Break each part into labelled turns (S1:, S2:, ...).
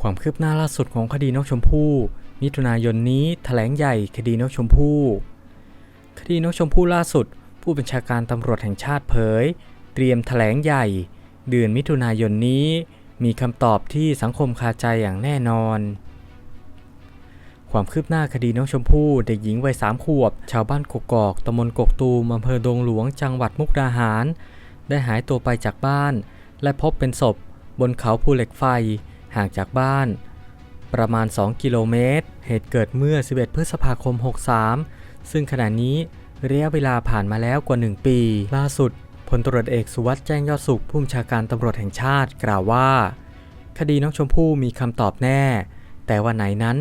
S1: ความคืบหน้าล่าสุดของคดีนกชมพู่ มิถุนายนนี้แถลงใหญ่คดีนกชมพู่ คดีนกชมพู่ล่าสุด ผู้บัญชาการตำรวจแห่งชาติเผย เตรียมแถลงใหญ่ เดือนมิถุนายนนี้ มีคำตอบที่สังคมคาใจอย่างแน่นอน ความคืบหน้าคดีน้องชมพู่เด็กหญิงวัยสามขวบ ชาวบ้านกกอกตำบลกกตูมอำเภอดงหลวงจังหวัดมุกดาหาร ได้หายตัวไปจากบ้าน และพบเป็นศพบนเขาภูเหล็กไฟ ห่างจากบ้าน ประมาณ 2 กิโลเมตร เหตุเกิดเมื่อ 11 พฤษภาคม 63 ซึ่งขณะนี้ระยะเวลาผ่านมาแล้วกว่า 1 ปี ล่าสุดพลตรวจเอกสุวัสด์แจ้งยอดสุขผู้บัญชาการตำรวจแห่งชาติกล่าวว่า คดีน้องชมพู่มีคำตอบแน่ แต่วันไหนนั้น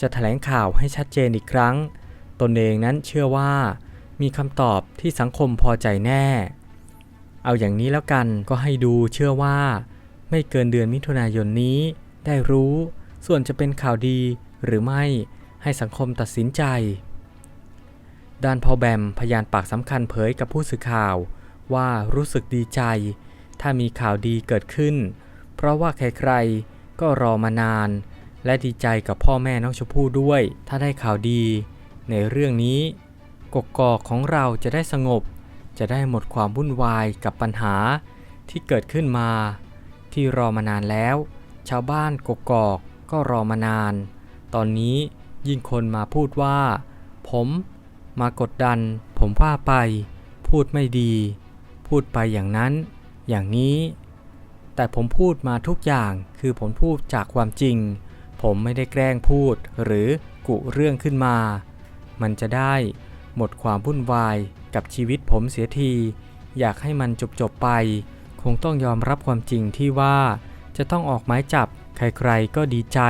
S1: จะแถลงข่าวให้ชัดเจนอีกครั้ง ตนเองนั้นเชื่อว่า มีคำตอบที่สังคมพอใจแน่ เอาอย่างนี้แล้วกันก็ให้ดูเชื่อว่า ไม่เกินเดือนมิถุนายนนี้ ได้รู้ ส่วนจะเป็นข่าวดีหรือไม่ให้สังคมตัดสินใจ ด้านพอแบมพยานปากสำคัญเผยกับผู้สื่อข่าว ว่ารู้สึกดีใจ ถ้ามีข่าวดีเกิดขึ้น เพราะว่าใครๆ ก็รอมานาน และดีใจกับพ่อแม่น้องชมพู่ด้วย ถ้าได้ข่าวดี ในเรื่องนี้กกอกของเราจะได้สงบ จะได้หมดความวุ่นวายกับปัญหาที่เกิดขึ้นมา ที่รอมานานแล้ว ชาวบ้านกกอกก็รอมานาน ตอนนี้ยิ่งคนมาพูดว่า ผมมากดดัน ผมว่าไป พูดไม่ดี พูดไปอย่างนั้น อย่างนี้ แต่ผมพูดมาทุกอย่างคือผมพูดจากความจริง ผมไม่ได้แกล้งพูดหรือกุเรื่องขึ้นมา มันจะได้หมดความวุ่นวายกับชีวิตผมเสียที อยากให้มันจบจบไป งต้องยอมรับความจริงที่ว่า จะต้องออกหมายจับใครๆก็ดีใจ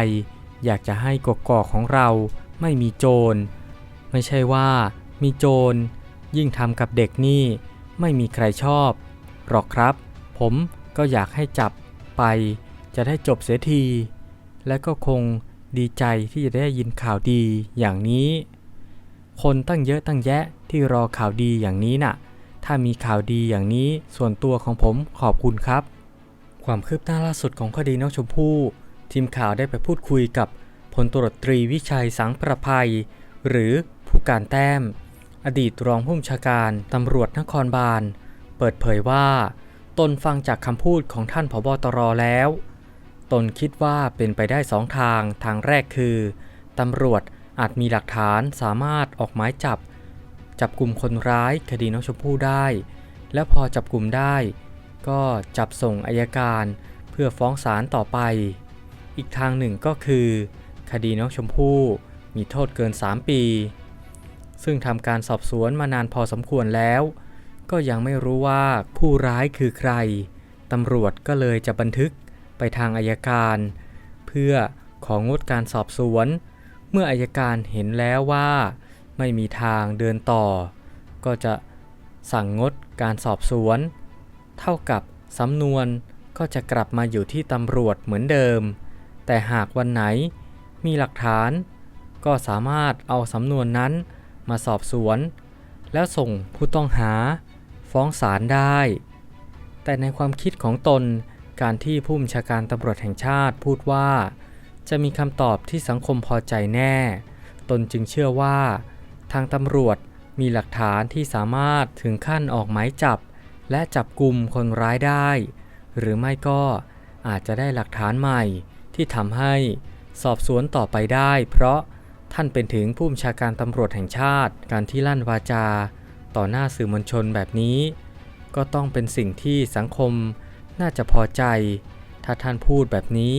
S1: อยากจะให้กกอกของเราไม่มีโจร ไม่ใช่ว่ามีโจร ยิ่งทำกับเด็กนี่ ไม่มีใครชอบ หรอกครับ ผมก็อยากให้จับไป จะได้จบเสียที และก็คงดีใจที่จะได้ยินข่าวดีอย่างนี้ คนตั้งเยอะตั้งแยะที่รอข่าวดีอย่างนี้น่ะ ถ้ามีข่าวดีอย่างนี้ส่วนตัวของผมขอบคุณครับ ความคืบหน้าล่าสุดของคดีน้องชมพู่ ทีมข่าวได้ไปพูดคุยกับพลตรวจตรีวิชัยสังประภัย หรือผู้การแต้ม อดีตรองผู้บัญชาการตำรวจนครบาล เปิดเผยว่า ตนฟังจากคำพูดของท่านผบตรแล้ว ตนคิดว่าเป็นไปได้สองทางทางแรกคือตำรวจอาจมีหลักฐานสามารถออกหมายจับ จับกลุ่มคนร้ายคดีน้องชมพู่ได้ แล้วพอจับกลุ่มได้ ก็จับส่งอายการเพื่อฟ้องศาลต่อไป อีกทางหนึ่งก็คือ คดีน้องชมพู่มีโทษเกิน 3 ปี ซึ่งทำการสอบสวนมานานพอสมควรแล้ว ก็ยังไม่รู้ว่าผู้ร้ายคือใครตำรวจก็เลยจะบันทึกไปทางอายการ เพื่อของงดการสอบสวน เมื่ออายการเห็นแล้วว่า ไม่มีทางเดินต่อ ก็จะสั่งงดการสอบสวน เท่ากับสำนวนก็จะกลับมาอยู่ที่ตำรวจเหมือนเดิม แต่หากวันไหนมีหลักฐาน ก็สามารถเอาสำนวนนั้นมาสอบสวน แล้วส่งผู้ต้องหาฟ้องศาลได้ แต่ในความคิดของตนการที่ผู้บัญชาการตำรวจแห่งชาติพูดว่า จะมีคำตอบที่สังคมพอใจแน่ ตนจึงเชื่อว่า ทางตำรวจมีหลักฐานที่สามารถถึงขั้นออกหมายจับ และจับกลุ่มคนร้ายได้ หรือไม่ก็อาจจะได้หลักฐานใหม่ที่ทำให้สอบสวนต่อไปได้ เพราะท่านเป็นถึงผู้บัญชาการตำรวจแห่งชาติ การที่ลั่นวาจา ต่อหน้าสื่อมวลชนแบบนี้ ก็ต้องเป็นสิ่งที่สังคมน่าจะพอใจ ถ้าท่านพูดแบบนี้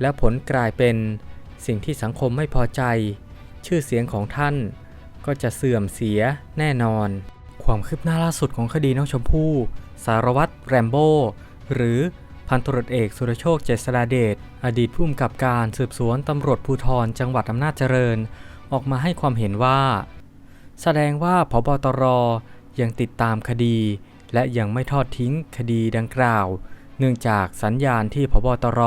S1: แล้วผลกลายเป็นสิ่งที่สังคมไม่พอใจ ชื่อเสียงของท่าน ก็จะเสื่อมเสียแน่นอน ความคืบหน้าล่าสุดของคดีน้องชมพู่ สารวัตรแรมโบ้หรือพันตรวจเอกสุรโชคเจษฎาเดชอดีตผู้กำกับการสืบสวนตำรวจภูธรจังหวัดอำนาจเจริญ ออกมาให้ความเห็นว่า แสดงว่าพบตรยังติดตามคดี และยังไม่ทอดทิ้งคดีดังกล่าว เนื่องจากสัญญาณที่พบตร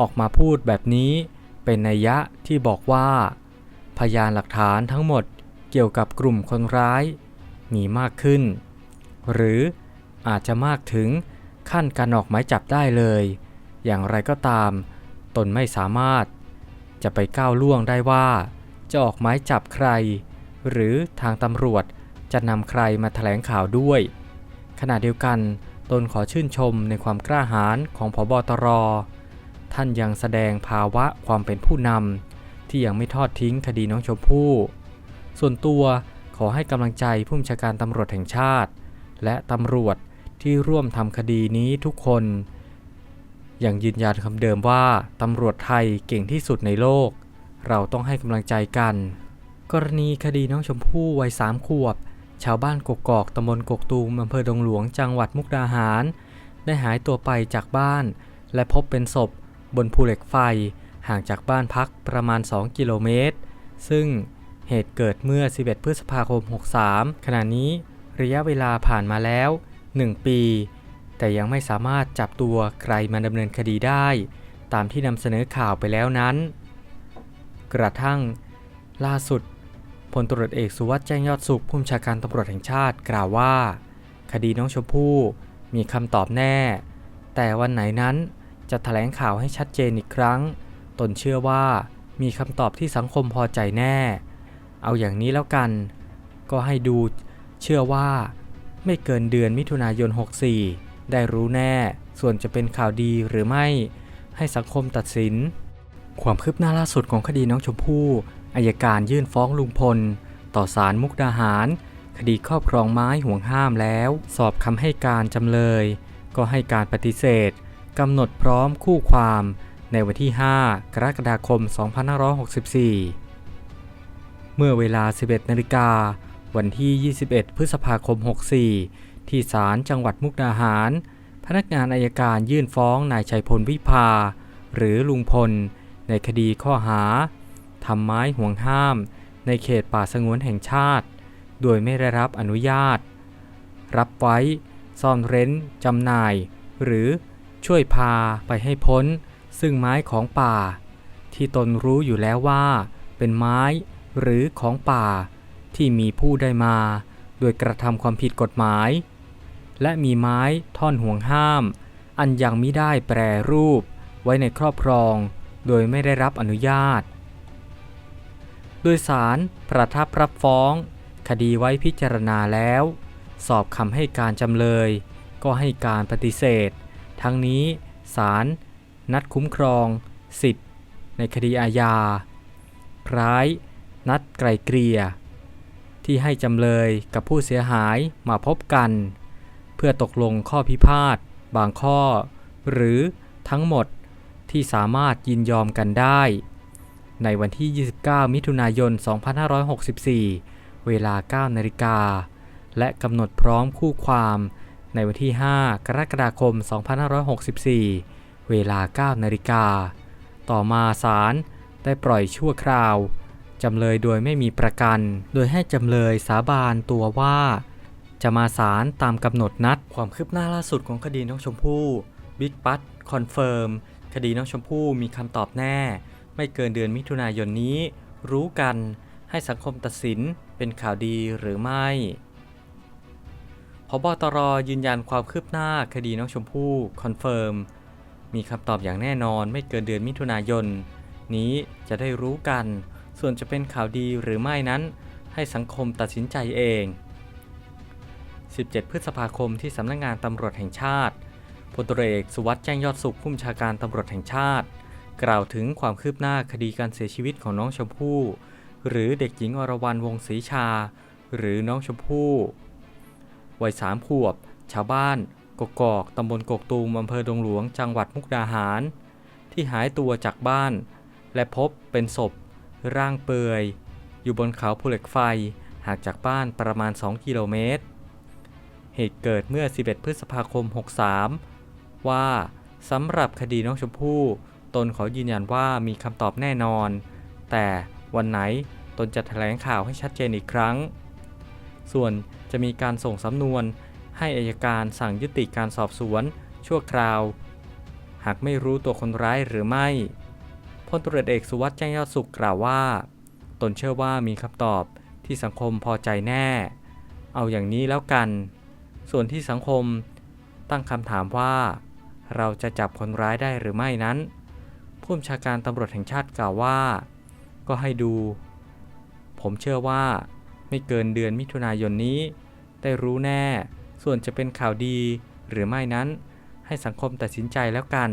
S1: ออกมาพูดแบบนี้ เป็นนัยยะที่บอกว่า พยานหลักฐานทั้งหมด เกี่ยวกับกลุ่มคนร้าย มีมากขึ้น หรืออาจจะมากถึงขั้นการออกหมายจับได้เลย อย่างไรก็ตามตตนไม่สามารถ จะไปก้าวล่วงได้ว่า จะออกหมายจับใคร หรือทางตำรวจจะนำใครมาแถลงข่าวด้วย ขณะเดียวกัน ตนขอชื่นชมในความกล้าหาญของพบตร ท่านยังแสดงภาวะความเป็นผู้นำที่ยังไม่ทอดทิ้งคดีน้องชมพู่ ส่วนตัวขอให้กำลังใจผู้บัญชาการตำรวจแห่งชาติ และตำรวจที่ร่วมทำคดีนี้ทุกคน อยังยืนยันคำเดิมว่าตำรวจไทยเก่งที่สุดในโลก เราต้องให้กำลังใจกัน กรณีคดีน้องชมพู่วัยสามขวบ ชาวบ้านกกอกตำบลกกตูมอำเภอดงหลวงจังหวัดมุกดาหาร ได้หายตัวไปจากบ้าน และพบเป็นศพ บนภูเหล็กไฟห่างจากบ้านพักประมาณ 2 กิโลเมตร ซึ่ง เหตุเกิดเมื่อ 11 พฤษภาคม 63 ขณะนี้ระยะเวลาผ่านมาแล้ว 1 ปี แต่ยังไม่สามารถจับตัวใครมาดำเนินคดีได้ ตามที่นำเสนอข่าวไปแล้วนั้น กระทั่ง ล่าสุดพลตรวจเอกสุวัสด์แจ้งยอดสุขผู้บัญชาการตำรวจแห่งชาติกล่าวว่า คดีน้องชมพู่มีคำตอบแน่ แต่วันไหนนั้นจะแถลงข่าวให้ชัดเจนอีกครั้ง ตนเชื่อว่ามีคำตอบที่สังคมพอใจแน่ เอาอย่างนี้แล้วกัน ก็ให้ดูเชื่อว่าไม่เกินเดือนมิถุนายน 64 ได้รู้แน่ ส่วนจะเป็นข่าวดีหรือไม่ ให้สังคมตัดสิน ความคืบหน้าล่าสุดของคดีน้องชมพู่อายการยื่นฟ้องลุงพล ต่อศาลมุกดาหาร คดีครอบครองไม้ห่วงห้ามแล้ว สอบคำให้การจำเลย ก็ให้การปฏิเสธกำหนดพร้อมคู่ความในวันที่ 5 กรกฎาคม 2564 เมื่อเวลา 11นาฬิกาวันที่ 21 พฤษภาคม 64 ที่ศาลจังหวัดมุกดาหาร พนักงานอายการยื่นฟ้องนายชัยพลวิภา หรือลุงพล ในคดีข้อหาทำไม้ห่วงห้าม ในเขตป่าสงวนแห่งชาติ โดยไม่ได้รับอนุญาต รับไว้ ซ่อนเร้นจำหน่าย หรือช่วยพาไปให้พ้น ซึ่งไม้ของป่า ที่ตนรู้อยู่แล้วว่า เป็นไม้ หรือของป่าที่มีผู้ได้มา โดยกระทำความผิดกฎหมาย และมีไม้ท่อนห่วงห้าม อันยังมิได้แปรรูปไว้ในครอบครอง โดยไม่ได้รับอนุญาต โดยสารประทับรับฟ้อง คดีไว้พิจารณาแล้ว สอบคำให้การจำเลย ก็ให้การปฏิเสธ ทั้งนี้ศาลนัดคุ้มครอง สิทธิ์ ในคดีอาญาคล้าย นัดไกลเกลี่ย ที่ให้จำเลยกับผู้เสียหายมาพบกัน เพื่อตกลงข้อพิพาทบางข้อ หรือทั้งหมดที่สามารถยินยอมกันได้ ในวันที่ 29 มิถุนายน 2564 เวลา 9 นาฬิกา และกำหนดพร้อมคู่ความในวันที่ 5 กรกฎาคม 2564 เวลา 9 นาฬิกา ต่อมาศาลได้ปล่อยชั่วคราว จำเลยโดยไม่มีประกัน โดยให้จำเลยสาบานตัวว่า จะมาศาลตามกำหนดนัด ความคืบหน้าล่าสุดของคดีน้องชมพู่บิ๊กปัตคอนเฟิร์มคดีน้องชมพู่มีคำตอบแน่ ไม่เกินเดือนมิถุนายนนี้ รู้กันให้สังคมตัดสินเป็นข่าวดีหรือไม่พบตรยืนยันความคืบหน้าคดีน้องชมพู่คอนเฟิร์มมีคำตอบอย่างแน่นอนไม่เกินเดือนมิถุนายน นี้จะได้รู้กัน ส่วนจะเป็นข่าวดีหรือไม่นั้น ให้สังคมตัดสินใจเอง 17 พฤษภาคมที่สำนักงงานตำรวจแห่งชาติพลตรเอกสุวัสด์แจ้งยอดสุขผู้บัญชาการตำรวจแห่งชาติ กล่าวถึงความคืบหน้าคดีการเสียชีวิตของน้องชมพู่หรือเด็กหญิงอรวรรณวงศรีชา หรือน้องชมพู่วัยสามขวบ ชาวบ้านกกอกตำบลกกตูมอำเภอดงหลวงจังหวัดมุกดาหาร ที่หายตัวจากบ้าน และพบเป็นศพ ร่างเปื่อย อยู่บนเขาภูเหล็กไฟห่างจากบ้านประมาณ 2 กิโลเมตร เหตุเกิดเมื่อ 11 พฤษภาคม 63 ว่าสำหรับคดีน้องชมพู่ตนขอยืนยันว่ามีคำตอบแน่นอน แต่วันไหนตนจะแถลงข่าวให้ชัดเจนอีกครั้ง ส่วนจะมีการส่งสำนวนให้อายการสั่งยุติการสอบสวนชั่วคราว หากไม่รู้ตัวคนร้ายหรือไม่ พลตรวจเอกสุวัสด์แจ้งยอดสุขกล่าวว่า ตนเชื่อว่ามีคำตอบที่สังคมพอใจแน่ เอาอย่างนี้แล้วกัน ส่วนที่สังคมตั้งคำถามว่า เราจะจับคนร้ายได้หรือไม่นั้นผู้บัญชาการตำรวจแห่งชาติกล่าวว่า ก็ให้ดู ผมเชื่อว่าไม่เกินเดือนมิถุนายนนี้ ได้รู้แน่ ส่วนจะเป็นข่าวดีหรือไม่นั้น ให้สังคมตัดสินใจแล้วกัน